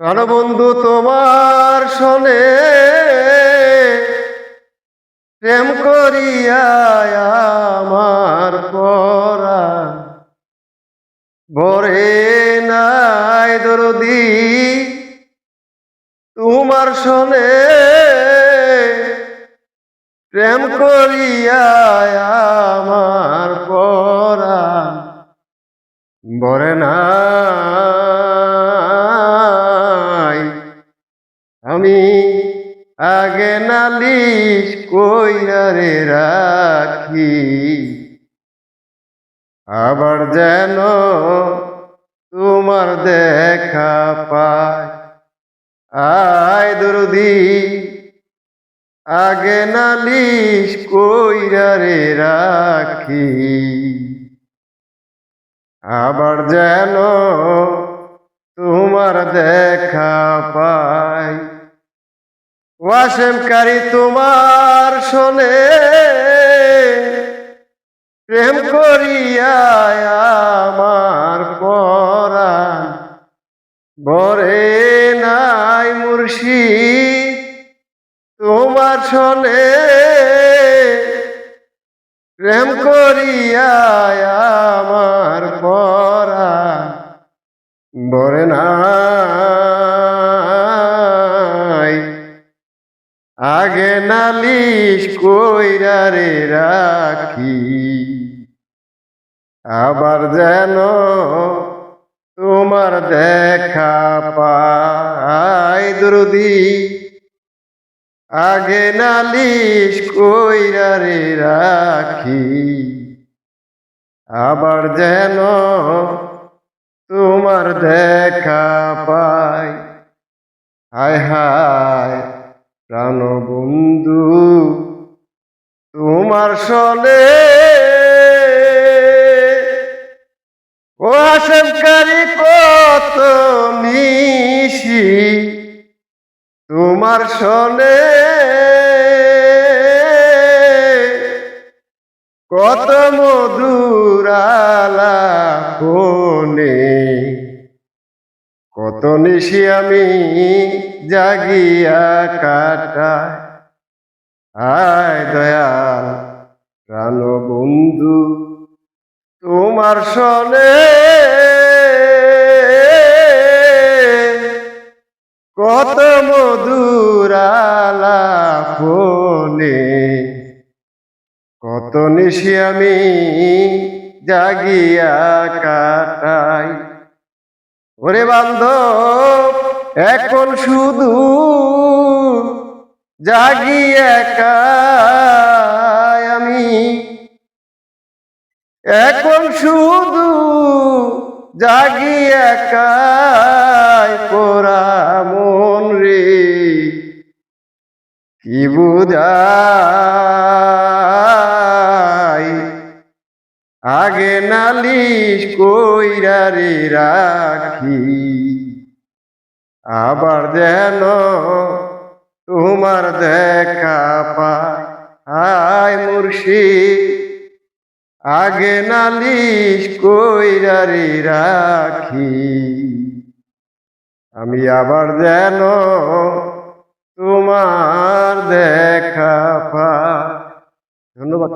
প্রাণবন্ধু তোমার শোনে, প্রেম করিয়া আমার পরা। ভরে নাই দরদি, তোমার শোনে, প্রেম করিয়া আমার পরা। বরে নাই আমি আগে নালিশ কইরা রে রাখি, আবার যেন তোমার দেখা পায় আয় দরদি, আগে নালিশ কইরা রে রাখি, আবার যেন তোমার দেখা পাই। ওয়াসেমকারী তোমার শোনে, প্রেম করিয়া আমার পরাণ বরে নাই মুর্শিদ তোমার শোনে, প্রেম করিয়া আমার পরা বরে নাই আগে নালিশ কইরা রে রাখি। আবার যেন তোমার দেখা পাই দুরুদি। আগে নালিশ কইরা রে রাখি। আবার যেন তোমার দেখা পাই। হায় হায় প্রাণ বন্ধু তোমার সনে ও হাসেমকারী কত মিশি তোমার শোনে কত মধুরালা কোনে কত নিশি আমি জাগিয়া কাটায় আয় দয়াল প্রাণ বন্ধু, তোমার সনে কত মধুরালা ফোনে কত নিশি আমি জাগিয়া কাটাই। ওরে বান্ধব, এখন শুধু জাগি একা আমি। এখন শুধু জাগি একাই পোরা মন রে। কি বুঝাই আগে নালিশ কইরা রে রাখি। আবার যেন তোমার দেখা পায় হায় মুর্শিদ, আগে নালিশ কইরা রে রাখি। আমি আবার যেন তোমার দেখা পাই। ধন্যবাদ